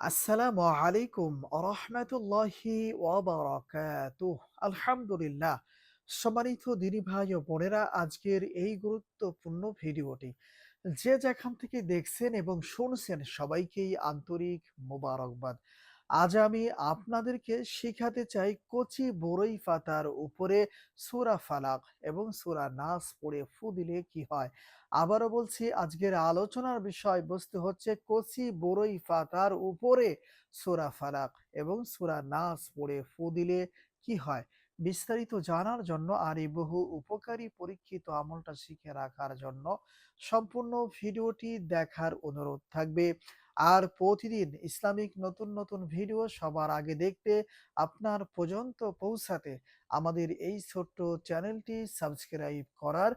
আসসালামু আলাইকুম রহমতুল্লাহি ওয়াবারাকাতুহ আলহামদুলিল্লাহ। সম্মানিত দিনী ভাই ও বোনেরা, আজকের এই গুরুত্বপূর্ণ ভিডিওটি যে যেখান থেকে দেখছেন এবং শুনছেন সবাইকেই আন্তরিক মোবারকবাদ। আজ আমি আপনাদেরকে শিখাতে চাই কচি বড়ই পাতার উপরে সুরা ফালাক এবং সূরা নাস পড়ে ফু দিলে কি হয়। আবারও বলছি, আজকের আলোচনার বিষয়বস্তু হচ্ছে কচি বড়ই পাতার উপরে সুরা ফালাক এবং সুরা নাস পড়ে ফুদিলে কি হয়? বিস্তারিত জানার জন্য আর এই বহু উপকারী পরীক্ষিত আমলটা শিখে রাখার জন্য সম্পূর্ণ ভিডিওটি দেখার অনুরোধ থাকবে। আর প্রতিদিন ইসলামিক নতুন নতুন ভিডিও সবার আগে দেখতে আপনার পর্যন্ত পৌঁছাতে আমাদের এই ছোট্ট চ্যানেলটি সাবস্ক্রাইব করার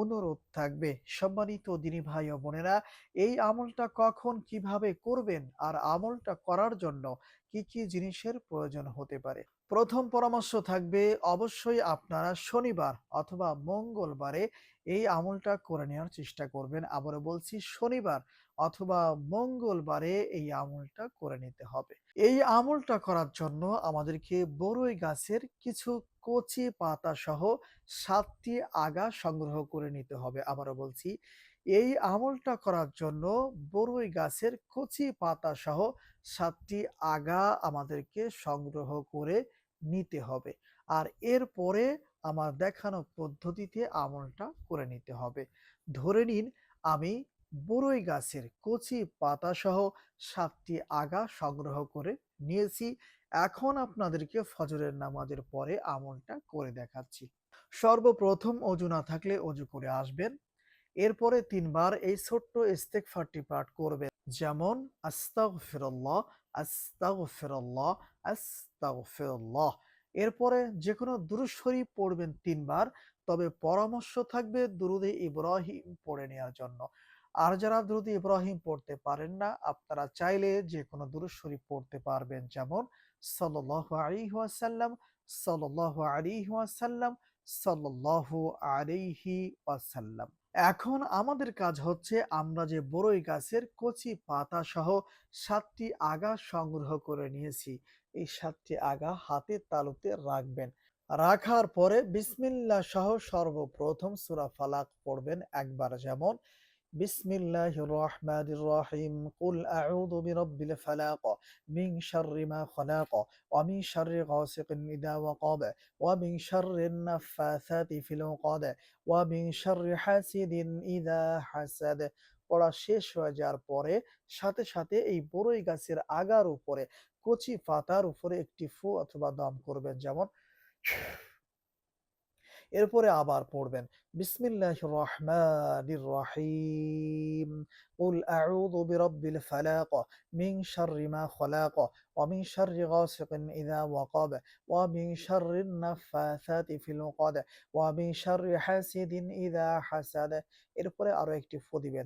অনুরোধ থাকবে। সম্মানিত দিনী ভাই ও বোনেরা, এই আমলটা কখন কীভাবে করবেন আর আমলটা করার জন্য কি কি জিনিসের প্রয়োজন হতে পারে? প্রথম পরামর্শ থাকবে, অবশ্যই আপনারা শনিবার অথবা মঙ্গলবারে এই আমলটা করে নেওয়ার চেষ্টা করবেন। আবারও বলছি, শনিবার অথবা মঙ্গলবারে এই আমলটা করে নিতে হবে। এই আমলটা করার জন্য আমাদেরকে বড়ই গাছের কিছু কচি পাতা সহ সাতটি আগা সংগ্রহ করে নিতে হবে। আবারও বলছি এই আমলটা করার জন্য বড়ই গাছের কচি পাতা সহ সাতটি আগা আমাদেরকে সংগ্রহ করে নিতে হবে। আর এরপরে আমার দেখানো পদ্ধতিতে আমলটা করে নিতে হবে। ধরে নিন, আমি বড়ই গাছের কচি পাতাসহ সাতটি আগা সংগ্রহ করে নিয়েছি। এখন আপনাদেরকে ফজরের নামাজের পরে আমলটা করে দেখাচ্ছি। সর্বপ্রথম অজু না থাকলে অজু করে আসবেন। এরপরে তিনবার এই ছোট্ট ইস্তেগফারটি পাঠ করবেন। যেমন, আস্তাগফিরুল্লাহ আস্তাগফিরুল্লাহ আস্তাগফিরুল্লাহ। এরপরে যে কোনো দুরূদ শরীফ পড়বেন তিনবার, তবে পরামর্শ থাকবে দুরুদে ইব্রাহিম পড়ে নেওয়ার জন্য। আর যারা দ্রুত ইব্রাহিম পড়তে পারেন না, আপনারা চাইলে যে কোনো দুরূদ শরীফ পড়তে পারবেন। যেমন ওয়াসাল্লাম, সাল্লাল্লাহু আলাইহি ওয়াসাল্লাম, সাল্লাল্লাহু আলাইহি ওয়াসাল্লাম। এখন আমাদের কাজ হচ্ছে আমরা যে বড়ই গাছের কচি পাতা সহ সাতটি আগা সংগ্রহ করে নিয়েছি। এই সাতটি আগা হাতে তালুতে রাখবেন। রাখার পরে বিসমিল্লা সহ সর্বপ্রথম সুরা ফালাক পড়বেন একবার যেমন بسم الله الرحمن الرحيم قل أعوذ برب الفلاق من شر ما خلق ومن شر غاسق إذا وقب ومن شر النفاثات في العقد ومن شر حاسد إذا حسد পড়া শেষ হয়ে যাওয়ার পরে সাথে সাথে এই বড়ই গাছের আগার উপরে কচি পাতার উপরে একটি ফু অথবা দম করবেন যেমন এরপরে আবার পড়বেন বিসমিল্লাহির রহমানির রহিম قل أعوذ برب الفلاق من شر ما خلق ومن شر غاسق إذا وقب ومن شر النفاثات في العقد ومن شر حاسد إذا حسد এরপরে আরো একটি ফু দিবেন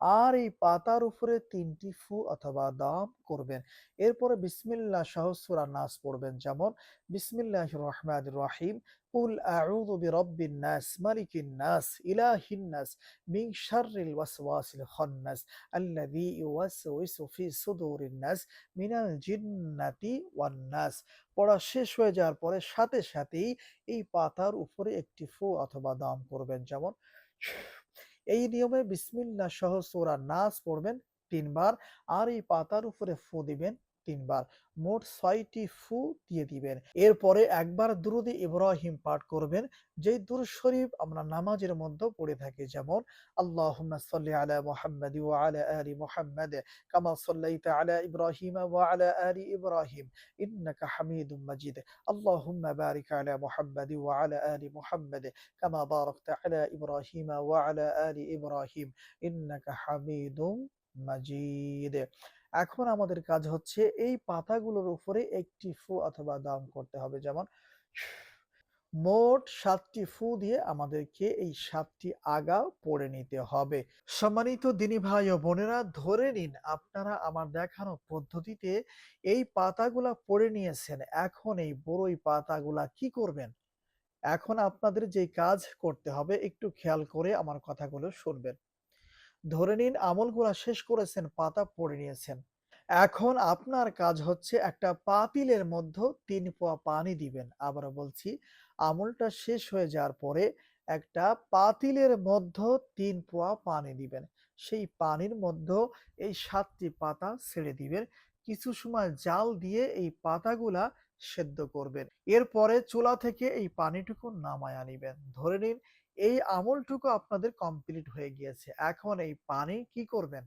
আর এই পাতার উপরে তিনটি ফু অথবা দাম করবেন। এরপরে বিসমিল্লাহ সহ সূরা নাস পড়বেন। যেমন, বিসমিল্লাহির রহমানির রহিম আউযু বিরাব্বিন নাস, মালিকিন নাস, ইলাহিন নাস, মিন শাররিল ওয়াসওয়াসিল খান্নাস, আল্লাযী ইউওয়াসওয়িসু ফি সুদুরিন নাস, মিনাল জিন্নাতি ওয়ান নাস। পড়া শেষ হয়ে যাওয়ার পরে সাথে সাথেই এই পাতার উপরে একটি ফু অথবা দাম করবেন। যেমন এই নিয়মে বিসমিল্লা সহ সোরা নাচ পড়বেন তিনবার আর এই পাতার উপরে ফু দিবেন। তিনবার। মোট ছয়টি ফু দিয়ে দিবেন। এরপরে একবার দুরুদে ইব্রাহিম পাঠ করবেন। যেই দুরুদ শরীফ আমরা নামাজের মধ্যে পড়ে থাকি, যেমন, আল্লাহুম্মা সাল্লি আলা আলা আলি কামা আলা ইব্রাহিম আলা আলি ইব্রাহিম ইন্নাকা হামিদুম মাজিদ আল্লাহুম্মা বারিক আলা মুহাম্মাদি ওয়া আলা আলি মুহাম্মাদ কামা বারাকতা আলা ইব্রাহিম ওয়া আলা আলি ইব্রাহিম ইন্নাকা হামিদুম মাজিদ। এখন আমাদের কাজ হচ্ছে এই পাতাগুলোর উপরে একটি ফু অথবা দাম করতে হবে। যেমন, মোট সাতটি ফু দিয়ে আমাদেরকে এই সাতটি আগা পড়ে নিতে হবে। সম্মানিত দিনী ভাই ও বোনেরা, ধরে নিন আপনারা আমার দেখানো পদ্ধতিতে এই পাতাগুলা পড়ে নিয়েছেন। এখন এই বড়ই পাতাগুলা কি করবেন? এখন আপনাদের যে কাজ করতে হবে, একটু খেয়াল করে আমার কথাগুলো শুনবেন। ধরে নিন আমলগুলা শেষ করেছেন পাতা পড়ে নিয়েছেন এখন আপনার কাজ হচ্ছে একটা পাতিলের মধ্যে ৩ পোয়া পানি দিবেন। আবারও বলছি, আমলটা শেষ হয়ে যাওয়ার পরে একটা পাতিলের মধ্যে ৩ পোয়া পানি দিবেন। সেই পানির মধ্যে এই সাতটি পাতা ছেড়ে দিবেন। কিছু সময় জাল দিয়ে এই পাতাগুলা সেদ্ধ করবেন। এরপরে চুলা থেকে এই পানিটুকু নামায় নিবেন। ধরে নিন এই আমলটুকু আপনাদের কমপ্লিট হয়ে গিয়েছে। এখন এই পানি কি করবেন?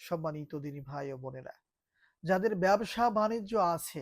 সম্মানিত দিনী ভাই ও বোনেরা যাদের ব্যবসা-বাণিজ্য আছে,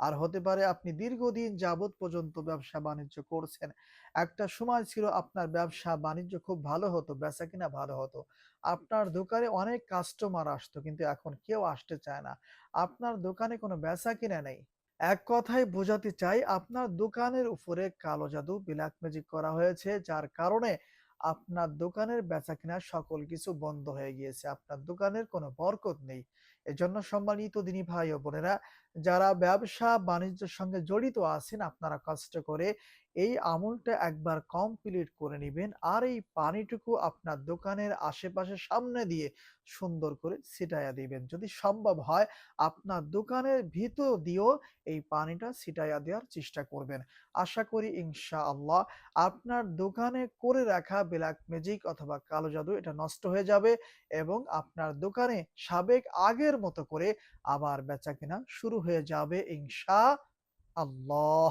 আর হতে পারে আপনি দীর্ঘদিন যাবৎ পর্যন্ত ব্যবসা-বাণিজ্য করছেন। একটা সময় ছিল আপনার ব্যবসা-বাণিজ্য খুব ভালো হতো, বেচা কিনা ভালো হতো। আপনার দোকানে অনেক কাস্টমার আসতো, কিন্তু এখন কেউ আসতে চায় না। আপনার দোকানে কোনো বেচা কিনা নেই। এক কথায় বোঝাতে চাই আপনার দোকানের উপরে কালো জাদু, ব্ল্যাক ম্যাজিক করা হয়েছে, যার কারণে আপনার দোকানের বেচা বেচাকেনা সকল কিছু বন্ধ হয়ে গিয়েছে। আপনার দোকানের কোনো বরকত নেই। এজন্য সম্মানিত দিনী ভাই ও বোনেরা যারা ব্যবসা-বাণিজ্যের সঙ্গে জড়িত আছেন আপনারা কষ্ট করে এই আমলটা একবার কমপ্লিট করে নিবেন। আর এই পানিটুকু আপনার দোকানের আশেপাশে সামনে দিয়ে সুন্দর করে ছিটাইয়া দিবেন। যদি সম্ভব হয়, আপনার দোকানের ভিতর দিয়েও এই পানিটা ছিটাইয়া দেওয়ার চেষ্টা করবেন। আশা করি ইনশা আল্লাহ আপনার দোকানে করে রাখা ব্ল্যাক ম্যাজিক অথবা কালো জাদু এটা নষ্ট হয়ে যাবে এবং আপনার দোকানে সাবেক আগের মতো করে আবার বেচাকেনা শুরু হয়ে যাবে ইনশাআল্লাহ।